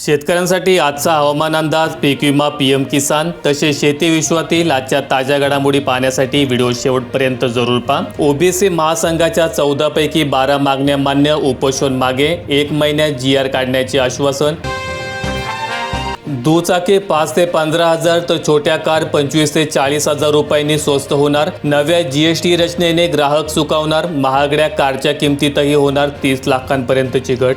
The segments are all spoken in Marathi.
शेतकऱ्यांसाठी आजचा हवामान अंदाज पीक विमा पी एम किसान तसेच शेती विश्वातील आजच्या ताज्या घडामोडी पाहण्यासाठी व्हिडिओ शेवटपर्यंत जरूर पहा. ओबीसी महासंघाच्या चौदा पैकी बारा मागण्या मान्य उपोषण मागे एक महिन्यात जी आर काढण्याचे आश्वासन. दुचाकी पाच ते पंधरा हजार तर छोट्या कार पंचवीस ते चाळीस हजार रुपयांनी स्वस्त होणार. नव्या जीएसटी रचनेने ग्राहक चुकावणार महागड्या कारच्या किमतीतही होणार तीस लाखांपर्यंतची घट.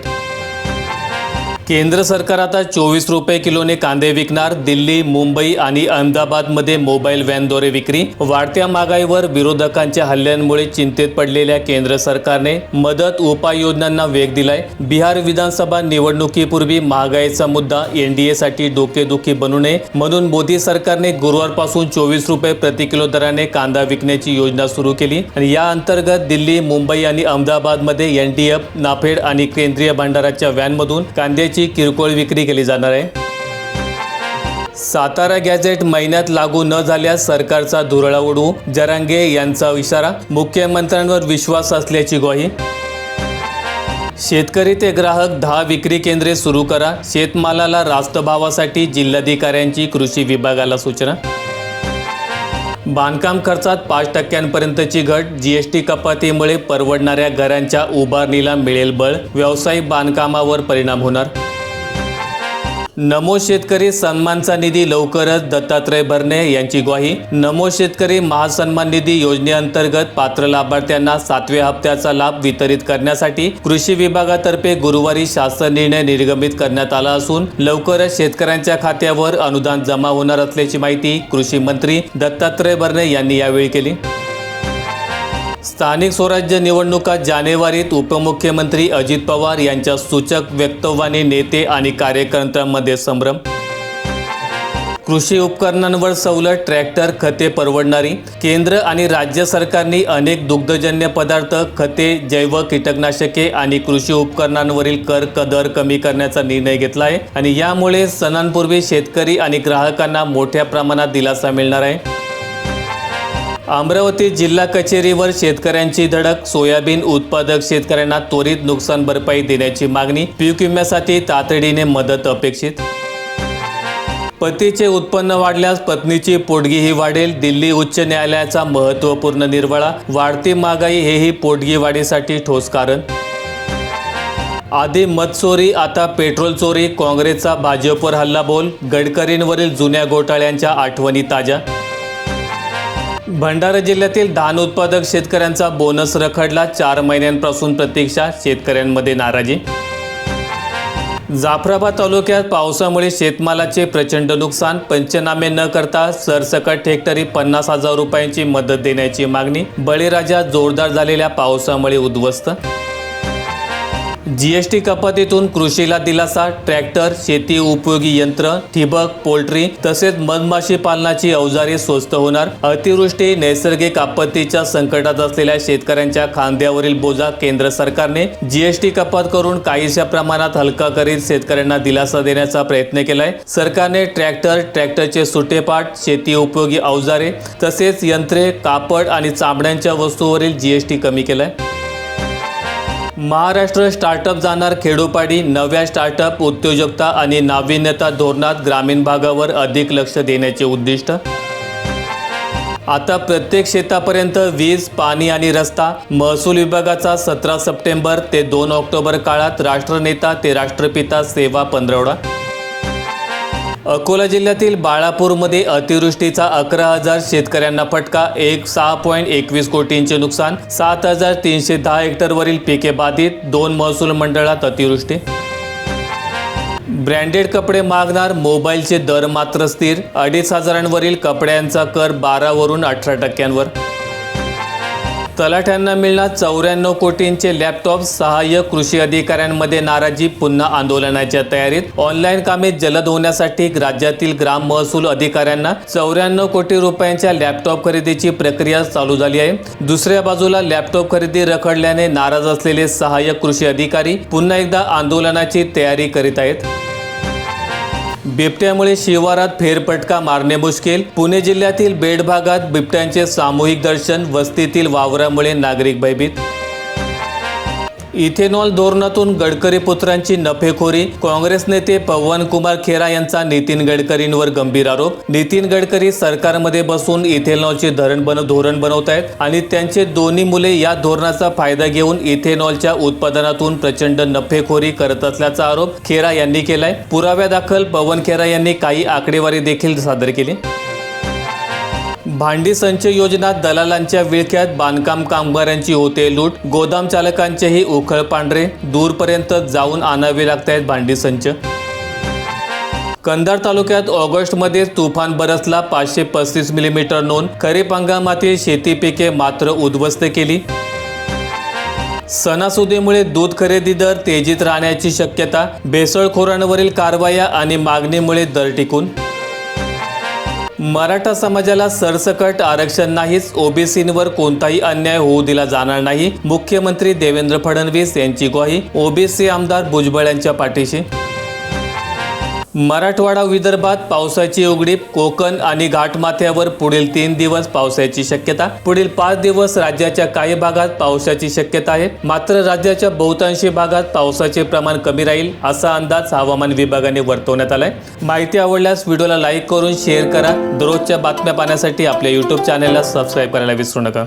केंद्र सरकार आता चोवीस रुपये किलोने कांदे विकणार दिल्ली मुंबई आणि अहमदाबादमध्ये मोबाईल व्हॅनद्वारे विक्री. वाढत्या महागाईवर विरोधकांच्या हल्ल्यांमुळे चिंतेत पडलेल्या केंद्र सरकारने मदत उपाययोजनांना वेग दिलाय. बिहार विधानसभा निवडणुकीपूर्वी महागाईचा मुद्दा एनडीएसाठी डोकेदुखी बनू नये म्हणून मोदी सरकारने गुरुवारपासून चोवीस रुपये प्रति किलो दराने कांदा विकण्याची योजना सुरू केली. आणि या अंतर्गत दिल्ली मुंबई आणि अहमदाबादमध्ये एनडीएफ नाफेड आणि केंद्रीय भांडाराच्या व्हॅनमधून कांद्याची किरकोळ विक्री केली जाणार आहे. सातारा गॅझेट महिन्यात लागू न झाल्यास सरकारचा धुरळा उडवू जरांगे यांचा इशारा मुख्यमंत्र्यांवर विश्वास असल्याची ग्वाही. शेतकरी ते ग्राहक दहा विक्री केंद्रे सुरू करा शेतमालाला रास्त भावासाठी जिल्हाधिकाऱ्यांची कृषी विभागाला सूचना. बांधकाम खर्चात पाच टक्क्यांपर्यंतची घट जीएसटी कपातीमुळे परवडणाऱ्या घरांच्या उभारणीला मिळेल बळ. व्यावसायिक बांधकामावर परिणाम होणार. नमो शेतकरी सन्मानचा निधी लवकरच दत्तात्रय भरणे यांची ग्वाही. नमो शेतकरी महासन्मान निधी योजनेअंतर्गत पात्र लाभार्थ्यांना सातव्या हप्त्याचा लाभ वितरित करण्यासाठी कृषी विभागातर्फे गुरुवारी शासन निर्णय निर्गमित करण्यात आला असून लवकरच शेतकऱ्यांच्या खात्यावर अनुदान जमा होणार असल्याची माहिती कृषी मंत्री दत्तात्रय भरणे यांनी यावेळी केली. स्थानिक स्वराज्य निवडणुका जानेवारीत उपमुख्यमंत्री अजित पवार यांच्या सूचक वक्तव्याने नेते आणि कार्यकर्त्यांमध्ये संभ्रम. कृषी उपकरणांवर सवलत ट्रॅक्टर खते परवडणारी. केंद्र आणि राज्य सरकारनी अनेक दुग्धजन्य पदार्थ खते जैव कीटकनाशके आणि कृषी उपकरणांवरील कर दर कमी करण्याचा निर्णय घेतला आहे आणि यामुळे सणांपूर्वी शेतकरी आणि ग्राहकांना मोठ्या प्रमाणात दिलासा मिळणार आहे. अमरावती जिल्हा कचेरीवर शेतकऱ्यांची धडक सोयाबीन उत्पादक शेतकऱ्यांना त्वरित नुकसान भरपाई देण्याची मागणी पीक विम्यासाठी तातडीने मदत अपेक्षित. पतीचे उत्पन्न वाढल्यास पत्नीची पोटगीही वाढेल दिल्ली उच्च न्यायालयाचा महत्त्वपूर्ण निर्वाळा वाढती महागाई हेही पोटगी वाढीसाठी ठोस कारण. आधी मत चोरी आता पेट्रोल चोरी काँग्रेसचा भाजपवर हल्लाबोल गडकरींवरील जुन्या घोटाळ्यांच्या आठवणी ताज्या. भंडारा जिल्ह्यातील धान उत्पादक शेतकऱ्यांचा बोनस रखडला. चार महिन्यांपासून प्रतीक्षा शेतकऱ्यांमध्ये नाराजी. जाफराबाद तालुक्यात पावसामुळे शेतमालाचे प्रचंड नुकसान. पंचनामे न करता सरसकट हेक्टरी पन्नास हजार रुपयांची मदत देण्याची मागणी. बळीराजा जोरदार झालेल्या पावसामुळे उद्ध्वस्त. जी एस टी कपातीतून कृषीला दिलासा ट्रॅक्टर शेती उपयोगी यंत्र ठिबक पोल्ट्री तसेच मधमाशी पालनाची अवजारे स्वस्त होणार. अतिवृष्टी नैसर्गिक आपत्तीच्या संकटात असलेल्या शेतकऱ्यांच्या खांद्यावरील बोजा केंद्र सरकारने जीएसटी कपात करून काहीशा प्रमाणात हलका करीत शेतकऱ्यांना दिलासा देण्याचा प्रयत्न केलाय. सरकारने ट्रॅक्टर ट्रॅक्टरचे सुटेपाट शेती उपयोगी अवजारे तसेच यंत्रे कापड आणि चामड्यांच्या वस्तूवरील जीएसटी कमी केलाय. महाराष्ट्र स्टार्टअप जाणार खेडोपाडी. नव्या स्टार्टअप उद्योजकता आणि नाविन्यता धोरणात ग्रामीण भागावर अधिक लक्ष देण्याचे उद्दिष्ट. आता प्रत्येक शेतापर्यंत वीज पाणी आणि रस्ता. महसूल विभागाचा सतरा सप्टेंबर ते दोन ऑक्टोबर काळात राष्ट्रनेता ते राष्ट्रपिता सेवा पंधरवडा. अकोला जिल्ह्यातील बाळापूरमध्ये अतिवृष्टीचा अकरा हजार शेतकऱ्यांना फटका एक सहा पॉईंट एकवीस कोटींचे नुकसान सात हजार तीनशे दहा हेक्टरवरील पिके बाधित दोन महसूल मंडळात अतिवृष्टी. ब्रँडेड कपडे मागणार मोबाईलचे दर मात्र स्थिर अडीच हजारांवरील कपड्यांचा कर बारावरून अठरा टक्क्यांवर. तलाठ्यांना मिळणार चौऱ्याण्णव कोटींचे लॅपटॉप सहाय्यक कृषी अधिकाऱ्यांमध्ये नाराजी पुन्हा आंदोलनाच्या तयारीत. ऑनलाईन कामे जलद होण्यासाठी राज्यातील ग्राम महसूल अधिकाऱ्यांना चौऱ्याण्णव कोटी रुपयांच्या लॅपटॉप खरेदीची प्रक्रिया चालू झाली आहे. दुसऱ्या बाजूला लॅपटॉप खरेदी रखडल्याने नाराज असलेले सहाय्यक कृषी अधिकारी पुन्हा एकदा आंदोलनाची तयारी करीत आहेत. बिबट्यामुळे शिवारात फेरपटका मारणे मुश्किल. पुणे जिल्ह्यातील बेड भागात बिबट्यांचे सामूहिक दर्शन वस्तीतील वावरामुळे नागरिक भयभीत इथेनॉल धोरणातून गडकरी पुत्रांची नफेखोरी काँग्रेस नेते पवन कुमार खेरा यांचा नितीन गडकरींवर गंभीर आरोप. नितीन गडकरी सरकारमध्ये बसून इथेनॉलचे धरण बन धोरण बनवत आहेत आणि त्यांचे दोन्ही मुले या धोरणाचा फायदा घेऊन इथेनॉलच्या उत्पादनातून प्रचंड नफेखोरी करत असल्याचा आरोप खेरा यांनी केलाय. पुराव्यादाखल पवन खेरा यांनी काही आकडेवारी देखील सादर केली. भांडी संच योजना दलालांच्या विळख्यात बांधकाम कामगारांची होते लूट. गोदाम चालकांचेही उखळ पांढरे. दूरपर्यंत जाऊन आणावे लागत आहेत भांडी संच. कंधार तालुक्यात ऑगस्टमध्ये तुफान बरसला पाचशे पस्तीस मिलीमीटर नोंद. खरीप हंगामातील शेती पिके मात्र उद्ध्वस्त केली. सणासुदीमुळे दूध खरेदी दर तेजीत राहण्याची शक्यता. भेसळखोरांवरील कारवाया आणि मागणीमुळे दर टिकून. मराठा समाजाला सरसकट आरक्षण नाहीच ओबीसींवर कोणताही अन्याय होऊ दिला जाणार नाही. मुख्यमंत्री देवेंद्र फडणवीस यांची ग्वाही ओबीसी आमदार भुजबळ यांच्या पाठीशी. मराठवाडा विदर्भात पावसाची उघडीप कोकण आणि घाटमाथ्यावर पुढील तीन दिवस पावसाची शक्यता. पुढील पाच दिवस राज्याच्या काही भागात पावसाची शक्यता आहे. मात्र राज्याच्या बहुतांशी भागात पावसाचे प्रमाण कमी राहील असा अंदाज हवामान विभागाने वर्तवण्यात आलाय. माहिती आवडल्यास व्हिडिओला लाईक करून शेअर करा. दररोजच्या बातम्या पाहण्यासाठी आपल्या युट्यूब चॅनेलला सबस्क्राईब करायला विसरू नका.